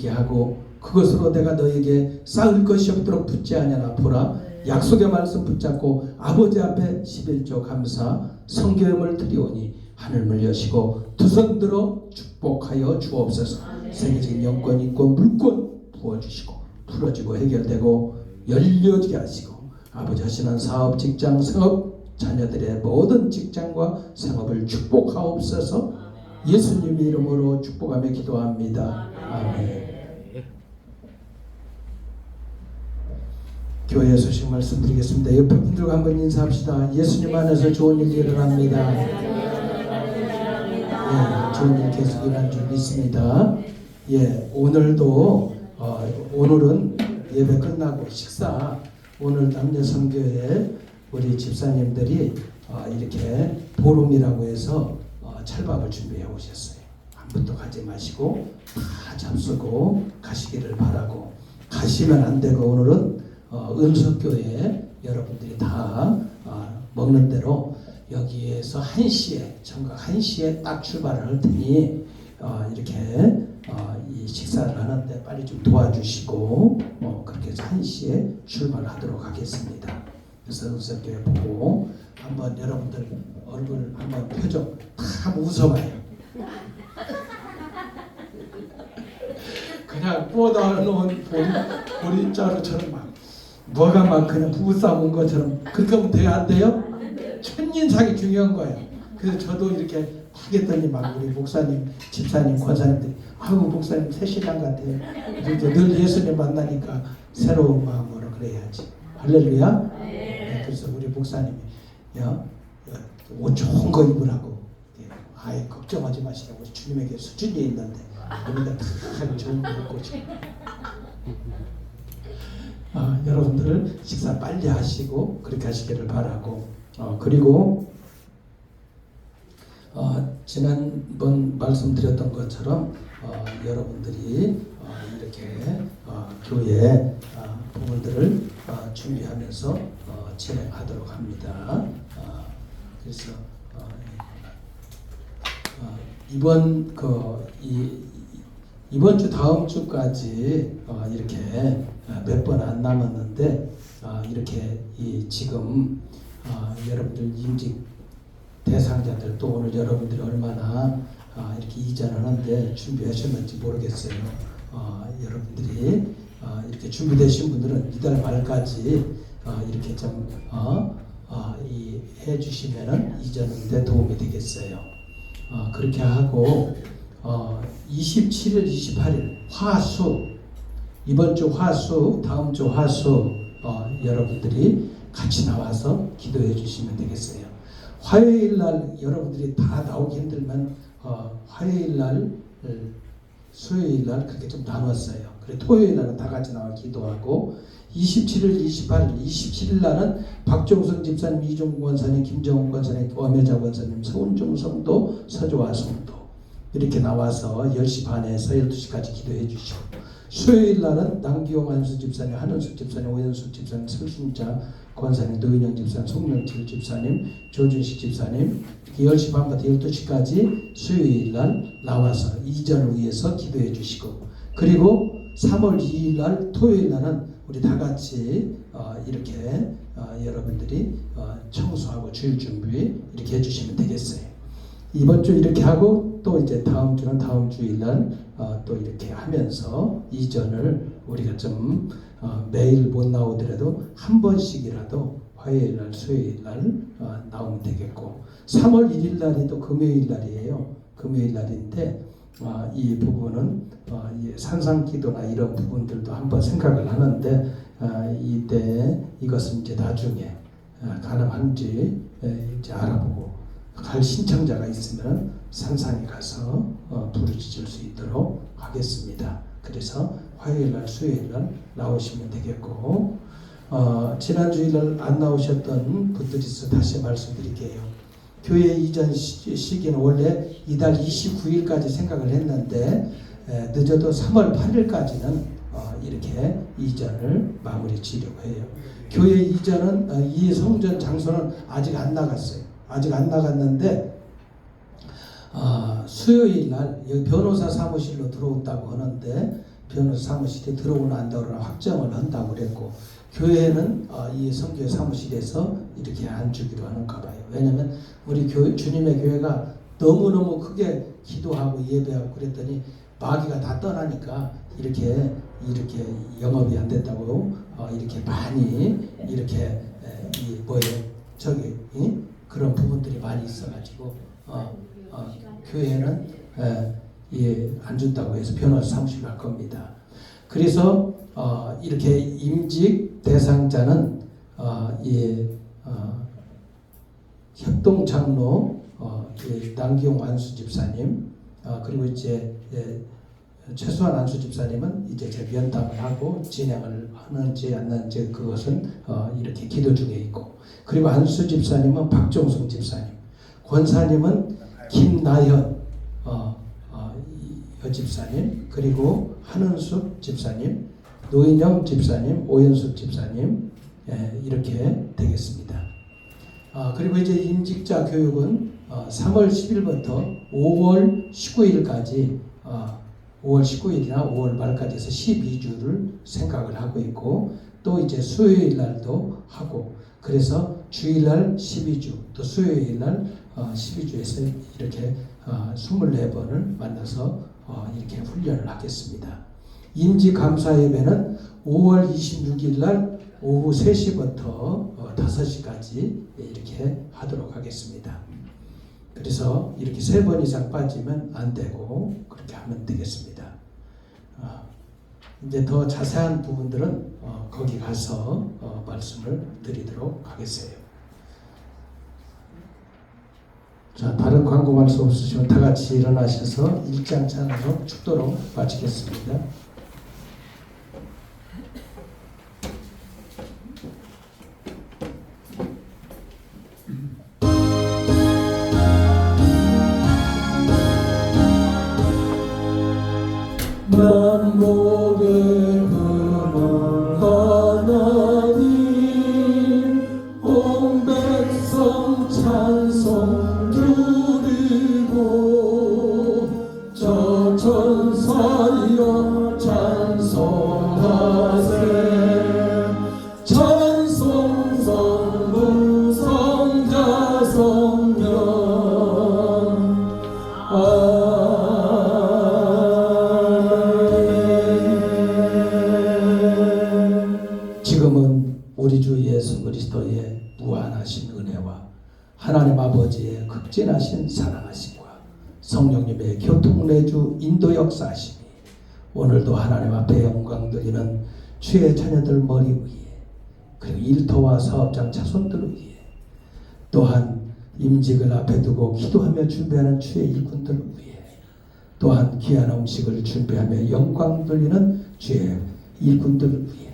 있게 하고 그것으로 내가 너에게 쌓을 것이 없도록 붙지 아니하나 보라. 약속의 말씀 붙잡고 아버지 앞에 11조 감사 성경을 드리오니 하늘을 여시고 두 손 들어 축복하여 주옵소서. 세계적인 영권 있고 물권 부어주시고 풀어지고 해결되고 열려지게 하시고 아버지 하시는 사업 직장 생업 자녀들의 모든 직장과 생업을 축복하옵소서. 예수님 이름으로 축복하며 기도합니다. 아멘. 교회 소식 말씀드리겠습니다. 옆에 분들과 한번 인사합시다. 예수님 안에서 좋은 일이 일어납니다. 예, 좋은 일 계속 일어난 줄 믿습니다. 예, 오늘도 어, 오늘은 예배 끝나고 식사 오늘 남녀 선교회 우리 집사님들이 어, 이렇게 보름이라고 해서 어, 찰밥을 준비해 오셨어요. 한 분도 가지 마시고 다 잡수고 가시기를 바라고 가시면 안 되고 오늘은 어, 은석교회 여러분들이 다 어, 먹는 대로 여기에서 1시에 정각 1시에 딱 출발을 할 테니 어, 이렇게 어, 이 식사를 하는데 빨리 좀 도와주시고 어, 그렇게 해서 1시에 출발하도록 하겠습니다. 그래서 은석교회 보고 한번 여러분들 얼굴 한번 표정 다 웃어봐요. 그냥 뻗어 놓은 보리, 보리자루처럼 막 뭐가 막 그냥 부부싸움 온 것처럼 그렇게 하면 돼요? 안 돼요? 첫인상이 중요한 거예요. 그래서 저도 이렇게 하겠더니 막 우리 목사님, 집사님, 권사님들이 아이고 목사님 새 신랑 같아요. 늘 예수님 만나니까 새로운 마음으로 그래야지. 할렐루야. 네, 그래서 우리 목사님이 야, 옷 좋은 거 입으라고. 예, 아예 걱정하지 마시라고 주님에게 수준이 있는데 우리가 다 좋은 거 입고 지금. 아, 여러분들 식사 빨리 하시고 그렇게 하시기를 바라고 어, 그리고 어, 지난번 말씀드렸던 것처럼 어, 여러분들이 어, 이렇게 어, 교회 어, 부분들을 어, 준비하면서 어, 진행하도록 합니다. 어, 그래서 어, 어, 이번 그 이 이번 주 다음 주까지 어, 이렇게 몇 번 안 남았는데 어, 이렇게 이 지금 어, 여러분들 임직 대상자들 또 오늘 여러분들이 얼마나 어, 이렇게 이전하는데 준비하셨는지 모르겠어요. 어, 여러분들이 어, 이렇게 준비되신 분들은 이달 말까지 어, 이렇게 좀 어, 어, 이 해주시면은 이전하는데 도움이 되겠어요. 어, 그렇게 하고 어, 27일, 28일 화수 이번 주 화수, 다음 주 화수 어, 여러분들이 같이 나와서 기도해 주시면 되겠어요. 화요일 날 여러분들이 다 나오기 힘들면 어, 화요일 날, 어, 수요일 날 그렇게 좀 나눴어요. 그래 토요일 날은 다 같이 나와 기도하고 27일, 28일, 27일 날은 박종성 집사님, 이종국 원사님, 김정훈 원사님, 엄혜자 원사님, 서운종 성도, 서조화 성도 이렇게 나와서 10시 반에서 12시까지 기도해 주시고 수요일 날은 남기용 안수 집사님, 한은숙 집사님, 오연숙 집사님, 설순자 권사님, 노인영 집사님, 송영칠 집사님, 조준식 집사님 10시 반부터 12시까지 수요일 날 나와서 이전을 위해서 기도해 주시고 그리고 3월 2일 날 토요일 날은 우리 다 같이 어, 이렇게 어, 여러분들이 어, 청소하고 주일 준비 이렇게 해주시면 되겠어요. 이번 주 이렇게 하고 또 이제 다음 주는 다음 주일 날 또 어, 이렇게 하면서 이전을 우리가 좀 어, 매일 못 나오더라도 한 번씩이라도 화요일 날, 수요일 날 어, 나오면 되겠고 3월 1일 날이 또 금요일 날이에요. 금요일 날인데 어, 이 부분은 어, 이 산상기도나 이런 부분들도 한번 생각을 하는데 어, 이때 이것은 이제 나중에 어, 가능한지 에, 이제 알아보고 갈 신청자가 있으면 산상에 가서 어, 부르짖을 수 있도록 하겠습니다. 그래서 화요일 날, 수요일 날 나오시면 되겠고 어, 지난 주일 날 안 나오셨던 분들이 있어 다시 말씀드릴게요. 교회 이전 시, 시기는 원래 이달 29일까지 생각을 했는데 에, 늦어도 3월 8일까지는 어, 이렇게 이전을 마무리 지려고 해요. 교회 이전은 어, 이 성전 장소는 아직 안 나갔어요. 아직 안 나갔는데 어, 수요일 날 여기 변호사 사무실로 들어온다고 하는데 변호사 사무실에 들어오나 안 들어오나 확정을 한다고 그랬고 교회는 어, 이 성교회 사무실에서 이렇게 안 주기로 하는가 봐요. 왜냐면 우리 교 주님의 교회가 너무너무 크게 기도하고 예배하고 그랬더니 마귀가 다 떠나니까 이렇게 이렇게 영업이 안 됐다고 어, 이렇게 많이 이렇게 에, 이 뭐예요 저기 이? 그런 부분들이 많이 있어가지고 어, 어, 교회는 에, 예, 안 준다고 해서 변호사 사무실 갈 겁니다. 그래서 어, 이렇게 임직 대상자는 어, 예, 어, 협동 장로 어, 예, 남기용 안수 집사님 어, 그리고 이제 예, 최수환 안수 집사님은 이제 제 면담을 하고 진행을 하는지 안 하는지 그것은 어, 이렇게 기도 중에 있고. 그리고 안수 집사님은 박종성 집사님. 권사님은 김나현 어, 어, 이 여집사님. 그리고 한은숙 집사님 노인영 집사님 오연숙 집사님 예, 이렇게 되겠습니다. 아, 그리고 이제 임직자 교육은 어, 3월 10일부터 5월 19일까지 어, 5월 19일이나 5월 말까지 해서 12주를 생각을 하고 있고 또 이제 수요일 날도 하고 그래서 주일 날 12주 또 수요일 날 어, 12주에서 이렇게 어, 24번을 만나서 어, 이렇게 훈련을 하겠습니다. 임지 감사 예배는 5월 26일 날 오후 3시부터 어, 5시까지 이렇게 하도록 하겠습니다. 그래서 이렇게 세 번 이상 빠지면 안 되고 그렇게 하면 되겠습니다. 어, 이제 더 자세한 부분들은 어, 거기 가서 어, 말씀을 드리도록 하겠어요. 자, 다른 광고 말씀 없으시면 다 같이 일어나셔서 일장 찬으로 축도로 마치겠습니다. 지금은 우리 주 예수 그리스도의 무한하신 은혜와 하나님 아버지의 극진하신 사랑하심과 성령님의 교통내주 인도 역사하심이 오늘도 하나님 앞에 영광 드리는 주의 자녀들 머리 위에 그리고 일터와 사업장 자손들 위에 또한 임직을 앞에 두고 기도하며 준비하는 주의 일꾼들 위해 또한 귀한 음식을 준비하며 영광 돌리는 주의 일꾼들 위해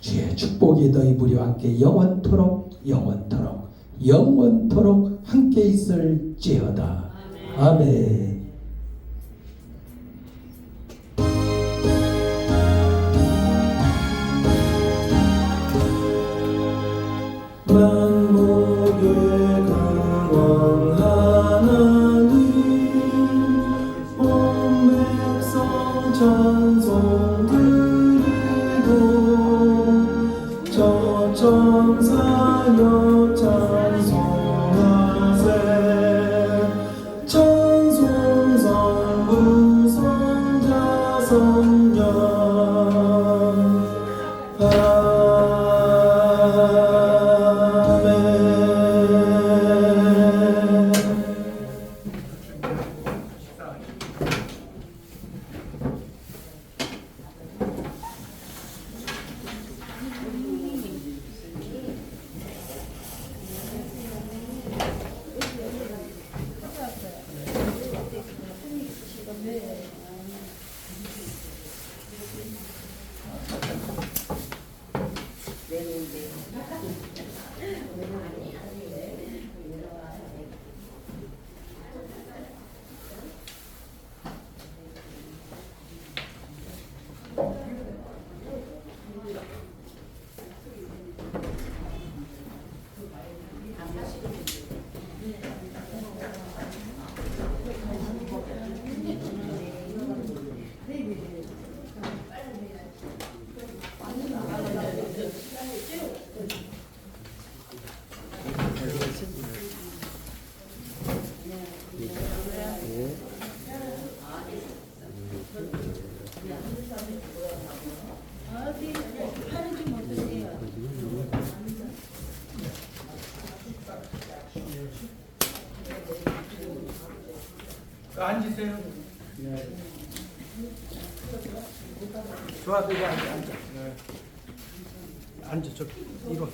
주의 축복이 너희 무리와 함께 영원토록 영원토록 영원토록 함께 있을지어다. 아멘. 아멘. 만목을 성 좋아, 앉아, 앉아. 앉아, 저 이거.